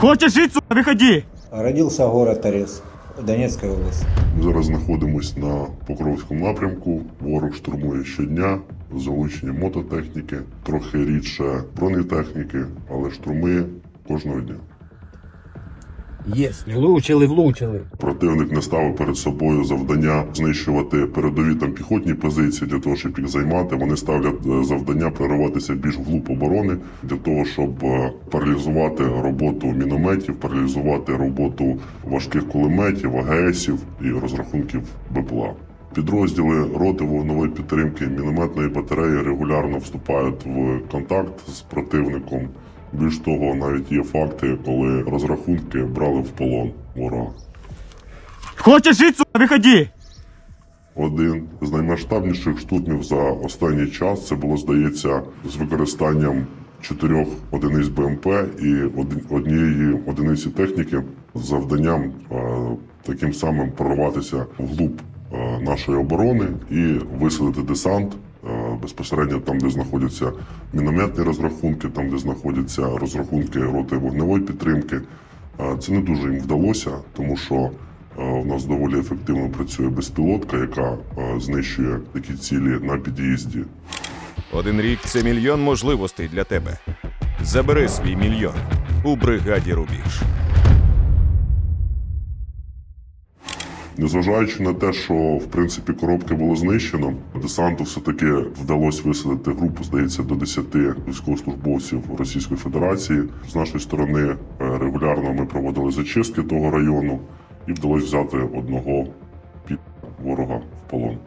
Хочешь жить, сука, выходи! Родился город Торез, Донецкая область. Ми зараз знаходимося на Покровському напрямку. Ворог штурмує щодня Залучені мототехніки, трохи рідше бронетехніки, але штурми кожного дня. Єсть, влучили, влучили. Противник не ставив перед собою завдання знищувати передові там піхотні позиції для того, щоб їх займати. Вони ставлять е, завдання прориватися більш вглуб оборони для того, щоб е, паралізувати роботу мінометів, паралізувати роботу важких кулеметів, АГСів і розрахунків БПЛА. Підрозділи роти вогневої підтримки мінометної батареї регулярно вступають в контакт з противником. Більш того, навіть є факти, коли розрахунки брали в полон ворога. Хочешь жить, сука, выходи! Один з наймасштабніших штурмів за останній час це було, здається, з використанням чотирьох одиниць БМП і однієї одиниці техніки з завданням таким самим прорватися вглуб нашої оборони і висадити десант безпосередньо там, де знаходяться мінометні розрахунки, там, де знаходяться розрахунки роти вогневої підтримки. Це не дуже їм вдалося, тому що е, у нас доволі ефективно працює безпілотка, яка е, знищує такі цілі на під'їзді. Один рік це мільйон можливостей для тебе. Забери свій мільйон у бригаді Рубіж. Незважаючи на те, що в принципі коробки було знищено, десанту все-таки вдалося висадити групу, здається, до 10 військовослужбовців Російської Федерації. З нашої сторони е, регулярно ми проводили зачистки того району і вдалося взяти одного під ворога в полон.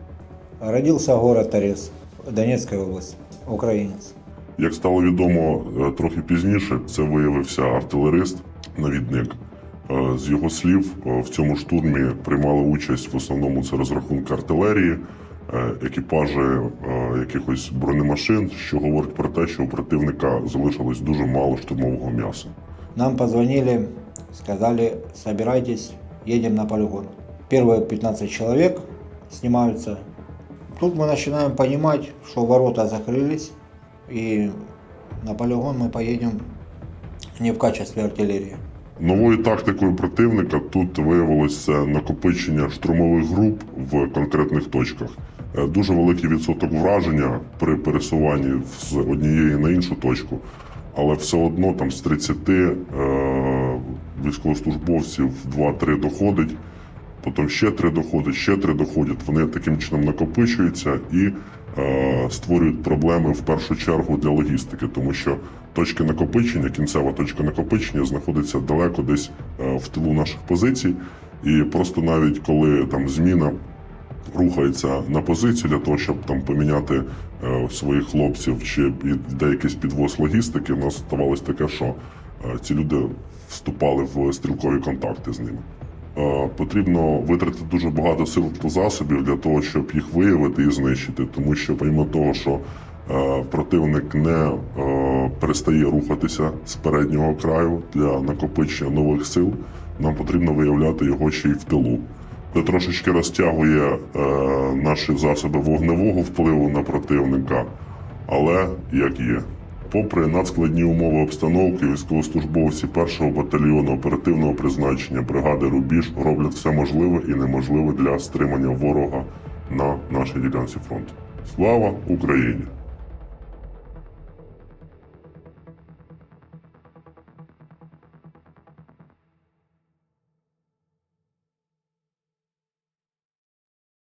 Родился город Торез, Донецкая область, украинец. Як стало відомо е, трохи пізніше, це виявився артилерист, навідник. Е, З його слів, е, в цьому штурмі приймали участь в основному це розрахунки артилерії, е, екіпажі е, якихось бронемашин, що говорить про те, що у противника залишилось дуже мало штурмового м'яса. Нам позвонили, сказали, собирайтесь, едем на полигон. Первые 15 человек снимаются. Тут мы начинаем понимать, что ворота закрылись, и на полигон мы поедем не в качестве артиллерии. Новою тактикою противника тут виявилося накопичення штурмових груп в конкретних точках. Е, Дуже великий відсоток враження при пересуванні з однієї на іншу точку, але все одно там з 30 е, військовослужбовців 2-3 доходить, потім ще 3 доходить, ще 3 доходять. Вони таким чином накопичуються і е, створюють проблеми в першу чергу для логістики, тому що точки накопичення, кінцева точка накопичення знаходиться далеко десь е, в тилу наших позицій. І просто навіть коли там зміна рухається на позицію для того, щоб там поміняти е, своїх хлопців чи йде якийсь підвоз логістики, в нас ставалось таке, що е, ці люди вступали в стрілкові контакти з ними. Е, Потрібно витратити дуже багато сил та засобів для того, щоб їх виявити і знищити, тому що помимо того, що е, противник не е, перестає рухатися з переднього краю для накопичення нових сил, нам потрібно виявляти його ще й в тилу. Це трошечки розтягує наші засоби вогневого впливу на противника, але як є. Попри надскладні умови обстановки, військовослужбовці першого батальйону оперативного призначення бригади Рубіж роблять все можливе і неможливе для стримання ворога на нашій ділянці фронту. Слава Україні!